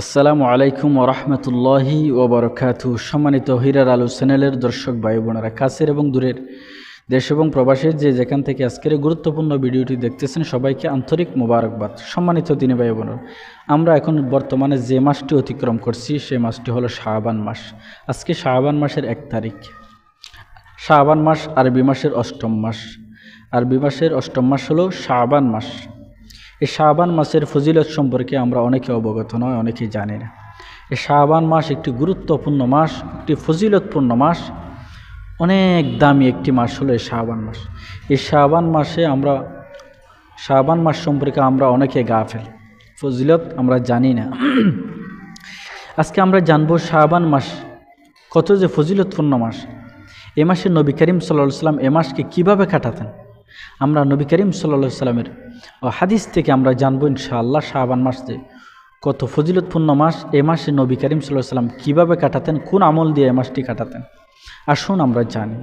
আসসালামু আলাইকুম ওরহমতুল্লাহি ওবরকাতু সম্মানিত হিরার আলু চ্যানেলের দর্শক ভাই বোনেরা, কাছের এবং দূরের দেশ এবং প্রবাসের যে যেখান থেকে আজকের গুরুত্বপূর্ণ ভিডিওটি দেখতেছেন সবাইকে আন্তরিক মোবারকবাদ। সম্মানিত দিনে ভাই বোনেরা, আমরা এখন বর্তমানে যে মাসটি অতিক্রম করছি, সে মাসটি হলো শাহবান মাস। আজকে শাহবান মাসের এক তারিখ। শাহবান মাস আরবি মাসের অষ্টম মাস। আরবি মাসের অষ্টম মাস হলো শাহবান মাস। এই শাহবান মাসের ফজিলত সম্পর্কে আমরা অনেকে অবগত নয় অনেকেই জানি না। এই শাহবান মাস একটি গুরুত্বপূর্ণ মাস, একটি ফজিলতপূর্ণ মাস, অনেক দামি একটি মাস হলো এই শাহবান মাস। এই শাহবান মাসে আমরা শাহবান মাস সম্পর্কে আমরা অনেকে গা গাফেল, ফজিলত আমরা জানি না। আজকে আমরা জানব শাহবান মাস কত যে ফজিলতপূর্ণ মাস। এ মাসে নবী করিম সাল্লাহ সাল্লাম এ মাসকে কীভাবে কাটাতেন? আমরা নবী করিম সাল্লা সাল্লামের হাদিস থেকে আমরা জানব ইনশাআল্লাহ শাহবান মাস যে কত ফজিলতপূর্ণ মাস। এ মাসে নবী করিম সাল্লাহ সাল্লাম কীভাবে কাটাতেন, কোন আমল দিয়ে এ মাসটি কাটাতেন? আসুন আমরা জানি।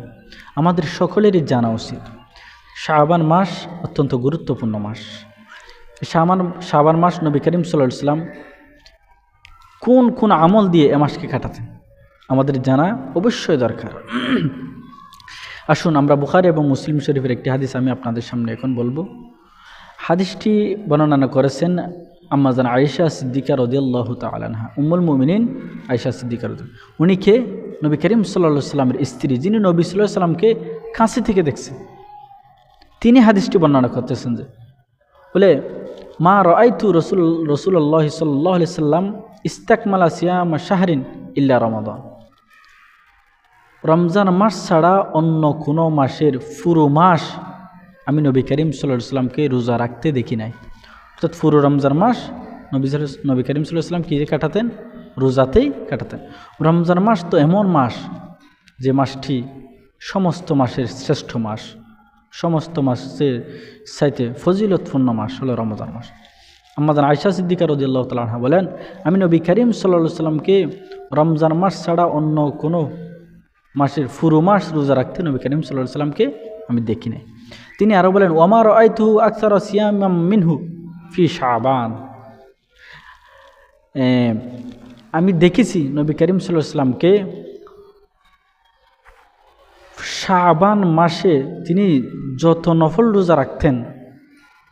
আমাদের সকলেরই জানা উচিত শাহবান মাস অত্যন্ত গুরুত্বপূর্ণ মাস। শাহবান শাহবান মাস নবী করিম সাল্লাহ সাল্লাম কোন কোন আমল দিয়ে এ মাসকে কাটাতেন? আমাদের জানা অবশ্যই দরকার। আসুন, আমরা বুখারি এবং মুসলিম শরীফের একটি হাদিস আমি আপনাদের সামনে এখন বলব। হাদিসটি বর্ণনা করেছেন আম্মাজান আয়েশা সিদ্দিকা রদিয়াল্লাহ তালানহা উম্মুল মুমিনিন আয়েশা সিদ্দিকা রদ উনি কে? নবী করিম সাল্লা সাল্লামের স্ত্রী, যিনি নবী সাল্লাহ সাল্লামকে কাঁচি থেকে দেখছেন। তিনি হাদিসটি বর্ণনা করতেছেন যে, বলে, মা রাইতু রসুল রসুল্লাহ সাল্লাহ সাল্লাম ইস্তাকমালা সিয়াম শাহরিন ইল্লা রমাদান। রমজান মাস ছাড়া অন্য কোনো মাসের পুরো মাস আমি নবী করিম সাল্লাহ সাল্লামকে রোজা রাখতে দেখি নাই। অর্থাৎ পুরো রমজান মাস নবী নবী করিম সাল্লাহ সাল্লাম কী কাটাতেন? রোজাতেই কাটাতেন। রমজান মাস তো এমন মাস যে মাসটি সমস্ত মাসের শ্রেষ্ঠ মাস, সমস্ত মাসের চাইতে ফজিলতপূর্ণ মাস হলো রমজান মাস। আমাদের আয়সা সিদ্দিকা রদিল্লাহ তালাহা বলেন, আমি নবী করিম সাল্লা সাল্লামকে রমজান মাস ছাড়া অন্য কোনো মাসের ফুরু মাস রোজা রাখতে নবী করিম সাল্লাহ সাল্লামকে আমি দেখি নাই। তিনি আরও বলেন ওমার আইথু আকসার সিয়াম মিনহু ফি শাবান। এ, আমি দেখেছি নবী করিম সাল্লাহ সাল্লামকে শাবান মাসে তিনি যত নফল রোজা রাখতেন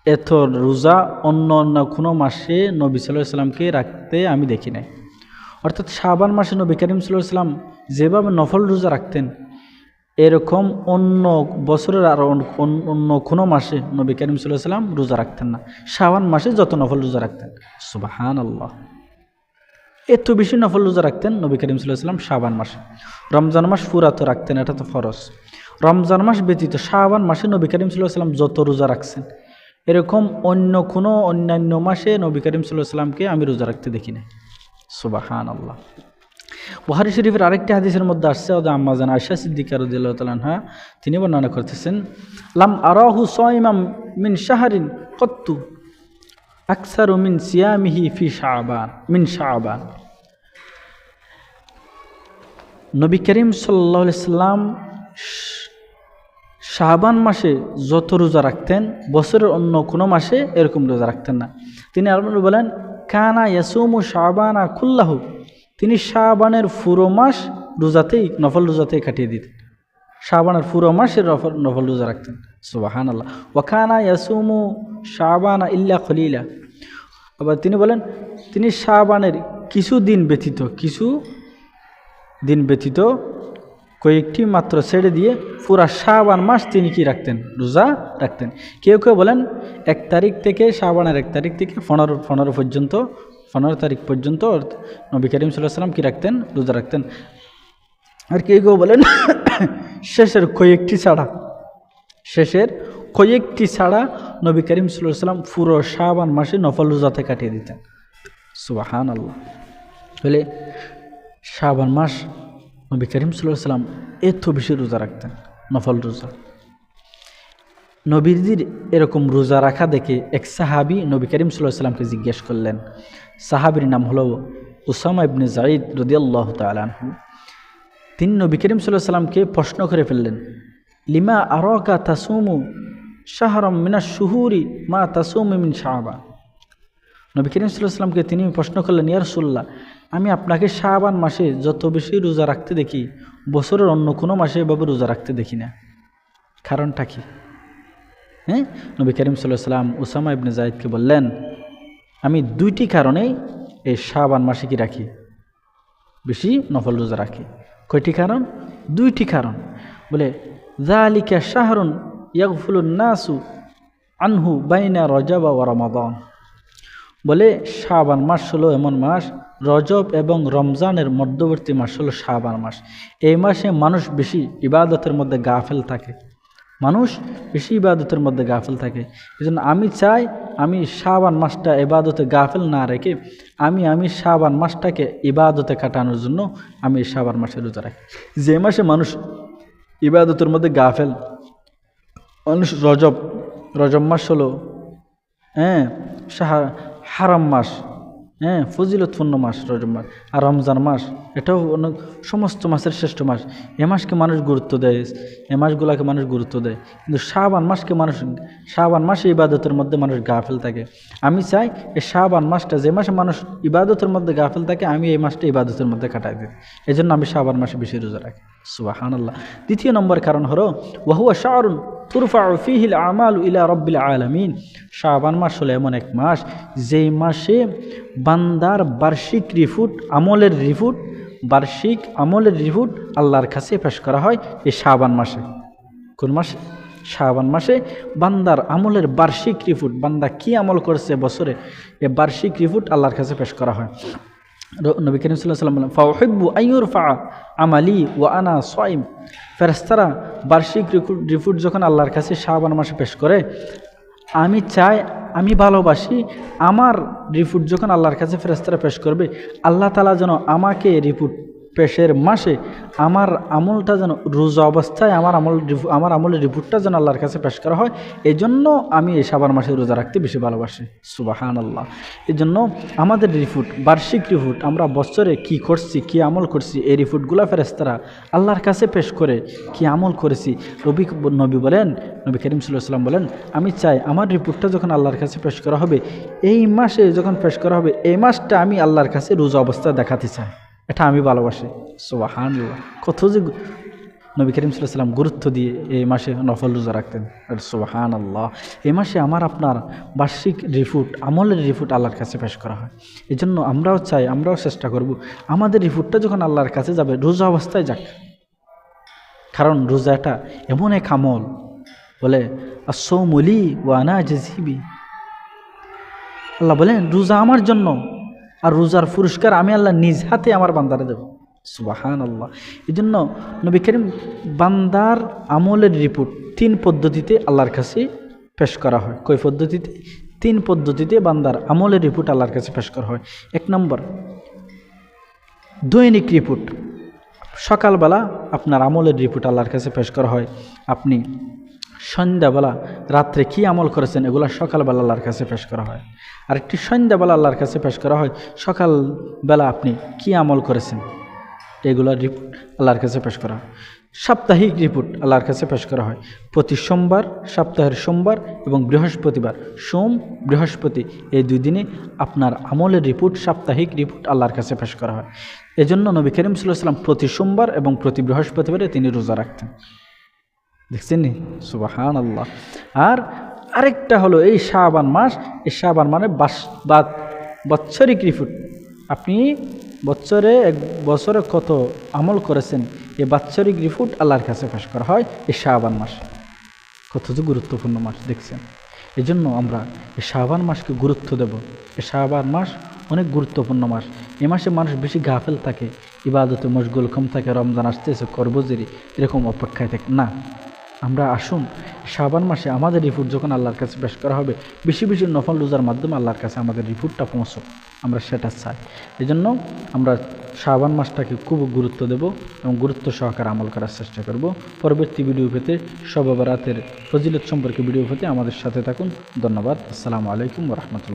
এত রোজা অন্য অন্য কোনো মাসে নবী সাল্লাহ সাল্লামকে রাখতে আমি দেখি নাই। অর্থাৎ শাবান মাসে নবী করিম সাল্লাহ সাল্লাম যেভাবে নফল রোজা রাখতেন, এরকম অন্য বছরের আর অন- অন- অন্য কোনো মাসে নবী করিম সাল্লাম রোজা রাখতেন না। শাবান মাসে যত নফল রোজা রাখতেন। সুবাহান আল্লাহ এত বেশি নফল রোজা রাখতেন নবী করিম সাল্লাম শাবান মাসে। রমজান মাস পুরা তো রাখতেন, এটা তো ফরজ। রমজান মাস ব্যতীত শাবান মাসে নবী করিম সাল্লাম যত রোজা রাখছেন, এরকম অন্য কোনো অন্যান্য মাসে নবী করিম সাল্লাহ সাল্লামকে আমি রোজা রাখতে দেখি না সুবাহান আল্লাহ বুহারি শরীফের আরেকটি হাদিসের মধ্যে আসছে ওদের আম্মাজান আয়সা সিদ্দিকা রদিল্লাহ তালাহা তিনি বর্ণনা করতেছেন, লাম আরাহু সয়মাম মিন শাহরিন কত্তু আকসার মিন সিয়ামিহি ফি শাহবান মিন শাহবান নবী করিম সাল্লাহ সাল্লাম শাহবান মাসে যত রোজা রাখতেন, বছরের অন্য কোনো মাসে এরকম রোজা রাখতেন না। তিনি আর বলেন, কানা ইয়াসুমু শাহবানা খুল্লাহু তিনি শাহবানের পুরো মাস রোজাতেই, নফল রোজাতেই কাটিয়ে দিতেন। শাহবানের পুরো মাসের নফল রোজা রাখতেন। সুবাহান আল্লাহ ওয়াখানা ইয়াসুমু শাহবানা ইল্লা খলিলা। আবার তিনি বলেন, তিনি শাহবানের কিছু দিন ব্যতীত, কিছু দিন ব্যতীত কয়েকটি মাত্র ছেড়ে দিয়ে পুরা শাহবান মাস তিনি কি রাখতেন? রোজা রাখতেন। কেউ কেউ বলেন, এক তারিখ থেকে শাহবানের এক তারিখ থেকে পনেরো পনেরো পর্যন্ত পনেরো তারিখ পর্যন্ত নবী করিম সাল্লাহ সাল্লাম কী রাখতেন? রোজা রাখতেন। আর কেউ কেউ বলেন? শেষের কয়েকটি ছাড়া, শেষের কয়েকটি ছাড়া নবী করিম সাল্লাম পুরো শাহবান মাসে নফল রোজাতে কাটিয়ে দিতেন। সুবাহান আল্লাহ বলে শাহবান মাস নবী করিম সাল্লাম এত বেশি রোজা রাখতেন, নফল রোজা। নবীজির এরকম রোজা রাখা দেখে এক সাহাবি নবী করিম সাল্লাহ সাল্লামকে জিজ্ঞেস করলেন সাহাবির নাম হলো উসামা ইবনে জাইদ রদিয়াল্লাহ তালানহু তিনি নবী করিম সাল্লাহ সাল্লামকে প্রশ্ন করে ফেললেন, লিমা আরকা তাসুমু শাহরম মিনা শুহুরি মা তাসুম মিন শাহবা নবী করিম সাল্লামকে তিনি প্রশ্ন করলেন ইয়ারসুল্লাহ আমি আপনাকে শাহবান মাসে যত বেশি রোজা রাখতে দেখি, বছরের অন্য কোনো মাসে এভাবে রোজা রাখতে দেখি না। কারণটা কি? হ্যাঁ? নবী করিম সাল্লাহ সাল্লাম উসামা ইবনে জাহিদকে বললেন আমি দুইটি কারণেই এই শাহবান মাসে কি রাখি, বেশি নফল রোজা রাখি। কয়টি কারণ? দুইটি কারণ। বলে জালিকা শাহরুন ইয়াগফুলুন নাসু আনহু বাইনা রজাবা ও রমাদন। বলে, শাবান মাস হলো এমন মাস, রজব এবং রমজানের মধ্যবর্তী মাস হলো শাবান মাস। এই মাসে মানুষ বেশি ইবাদতের মধ্যে গাফেল থাকে। মানুষ বেশি ইবাদতের মধ্যে গাফেল থাকে। এই আমি চাই আমি শাবান মাসটা ইবাদতে গাফেল না রেখে আমি আমি শাবান মাসটাকে ইবাদতে কাটানোর জন্য আমি শাবান মাসে রোজা রাখি। যে মাসে মানুষ ইবাদতের মধ্যে গাফেল, মানুষ রজব রজব মাস হলো হ্যাঁ হারাম মাস। হ্যাঁ ফজিলতপূর্ণ মাস রজব মাস আর রমজান মাস, এটাও অনেক সমস্ত মাসের শ্রেষ্ঠ মাস। এ মাসকে মানুষ গুরুত্ব দেয়, এ মাসগুলোকে মানুষ গুরুত্ব দেয়। কিন্তু শাহবান মাসকে মানুষ শাহবান মাসে ইবাদতের মধ্যে মানুষ গাফেল থাকে। আমি চাই এই শাহবান মাসটা যে মাসে মানুষ ইবাদতের মধ্যে গাফেল থাকে, আমি এই মাসটা ইবাদতের মধ্যে কাটাই দিই। এই জন্য আমি শাহবান মাসে বেশি রোজা রাখি। সুবাহান আল্লাহ দ্বিতীয় নম্বর কারণ হলো ওয়াহুয়া শাহরুন তুরফা ফিহিল আমাল ইলা রব্বিল আলমিন। শাহবান মাস হলো এমন এক মাস, যেই মাসে বান্দার বার্ষিক রিফুট, আমলের রিফুট, বার্ষিক আমলের রিফুট আল্লাহর কাছে পেশ করা হয় এই শাহবান মাসে। কোন মাসে? শাহবান মাসে বান্দার আমলের বার্ষিক রিফুট, বান্দা কি আমল করেছে বছরে এ বার্ষিক রিফুট আল্লাহর কাছে পেশ করা হয়। নবী করিম সাল্লাহ সাল্লাম বলেন ফাউহিব্বু আইয়ুর ফা আমালি ও আনা সোয়াইম ফেরেস্তারা বার্ষিক রিপোর্ট যখন আল্লাহর কাছে শাহবান মাসে পেশ করে, আমি চাই, আমি ভালোবাসি, আমার রিপোর্ট যখন আল্লাহর কাছে ফেরেস্তারা পেশ করবে, আল্লাহ তালা যেন আমাকে রিপোর্ট পেশের মাসে আমার আমলটা যেন রোজা অবস্থায় আমার আমল আমার আমলের রিপোর্টটা যেন আল্লাহর কাছে পেশ করা হয় এই জন্য আমি এই সাবান মাসে রোজা রাখতে বেশি ভালোবাসি। সুবাহান আল্লাহ এই জন্য আমাদের রিপোর্ট, বার্ষিক রিপোর্ট, আমরা বছরে কি করছি, কি আমল করছি, এই রিপোর্টগুলো ফেরেস্তারা আল্লাহর কাছে পেশ করে কি আমল করেছি রবি নবী বলেন, নবী করিম সাল্লাম বলেন, আমি চাই আমার রিপোর্টটা যখন আল্লাহর কাছে পেশ করা হবে, এই মাসে যখন পেশ করা হবে, এই মাসটা আমি আল্লাহর কাছে রোজা অবস্থায় দেখাতে চাই। এটা আমি ভালোবাসি। সোবাহান কত যে নবী করিম সাল্লাম গুরুত্ব দিয়ে এই মাসে নফল রোজা রাখতেন। সোবাহান আল্লাহ এই মাসে আমার আপনার বার্ষিক রিপোর্ট আমলের রিপোর্ট আল্লাহর কাছে পেশ করা হয়। এই জন্য আমরাও চাই, আমরাও চেষ্টা করব। আমাদের রিপোর্টটা যখন আল্লাহর কাছে যাবে, রোজা অবস্থায় যাক। কারণ রোজাটা এমন এক আমল। বলে আসৌমলি ও আনা জেজিবি আল্লাহ বলেন, রোজা আমার জন্য আর রোজার পুরস্কার আমি আল্লাহ নিজ হাতে আমার বান্দারে দেব। সুবাহান আল্লাহ এই জন্য নবী করিম বান্দার আমলের রিপোর্ট তিন পদ্ধতিতে আল্লাহর কাছে পেশ করা হয়। কই পদ্ধতিতে? তিন পদ্ধতিতে বান্দার আমলের রিপোর্ট আল্লাহর কাছে পেশ করা হয়। এক নম্বর, দৈনিক রিপোর্ট। সকালবেলা আপনার আমলের রিপোর্ট আল্লাহর কাছে পেশ করা হয়। আপনি সন্ধ্যাবেলা, রাত্রে কি আমল করেছেন, এগুলো সকালবেলা আল্লাহর কাছে পেশ করা হয়। আর একটি সন্ধ্যাবেলা আল্লাহর কাছে পেশ করা হয়, সকালবেলা আপনি কি আমল করেছেন এগুলোর রিপোর্ট আল্লাহর কাছে পেশ করা হয়। সাপ্তাহিক রিপোর্ট আল্লাহর কাছে পেশ করা হয়। প্রতি সোমবার, সপ্তাহের সোমবার এবং বৃহস্পতিবার, সোম, বৃহস্পতি, এই দুই দিনে আপনার আমলের রিপোর্ট, সাপ্তাহিক রিপোর্ট আল্লাহর কাছে পেশ করা হয়। এজন্য নবী করিম সাল্লাহ সাল্লাম প্রতি সোমবার এবং প্রতি বৃহস্পতিবারে তিনি রোজা রাখতেন। দেখছেন নি সুবাহান আল্লাহ আর আরেকটা হলো এই শাহবান মাস, এই শাহবান মানে বাস বৎসরিক রিপোর্ট আপনি বছরে এক বছরে কত আমল করেছেন এই বাৎসরিক রিপোর্ট আল্লাহর কাছে পেশ করা হয় এই শাহবান মাস। কত যে গুরুত্বপূর্ণ মাস, দেখছেন? এই জন্য আমরা এই শাহবান মাসকে গুরুত্ব দেব। এই শাহবান মাস অনেক গুরুত্বপূর্ণ মাস। এ মাসে মানুষ বেশি গাফেল থাকে, ইবাদতে মশগুল কম থাকে, রমজান আসতেছে করবজেরি এরকম অপেক্ষায় থাকে। না আমরা আসুন, শাবান মাসে আমাদের রিপোর্ট যখন আল্লাহর কাছে পেশ করা হবে, বেশি বেশি নফল রোজার মাধ্যমে আল্লাহর কাছে আমাদের রিপোর্টটা পৌঁছো আমরা সেটা চাই। এই জন্য আমরা শাবান মাসটাকে খুব গুরুত্ব দেব এবং গুরুত্ব সহকারে আমল করার চেষ্টা করব। পরবর্তী ভিডিও পেতে সবাব রাতের ফজিলত সম্পর্কে ভিডিও পেতে আমাদের সাথে থাকুন। ধন্যবাদ। আসসালামু আলাইকুম রহমতুল্লাহ।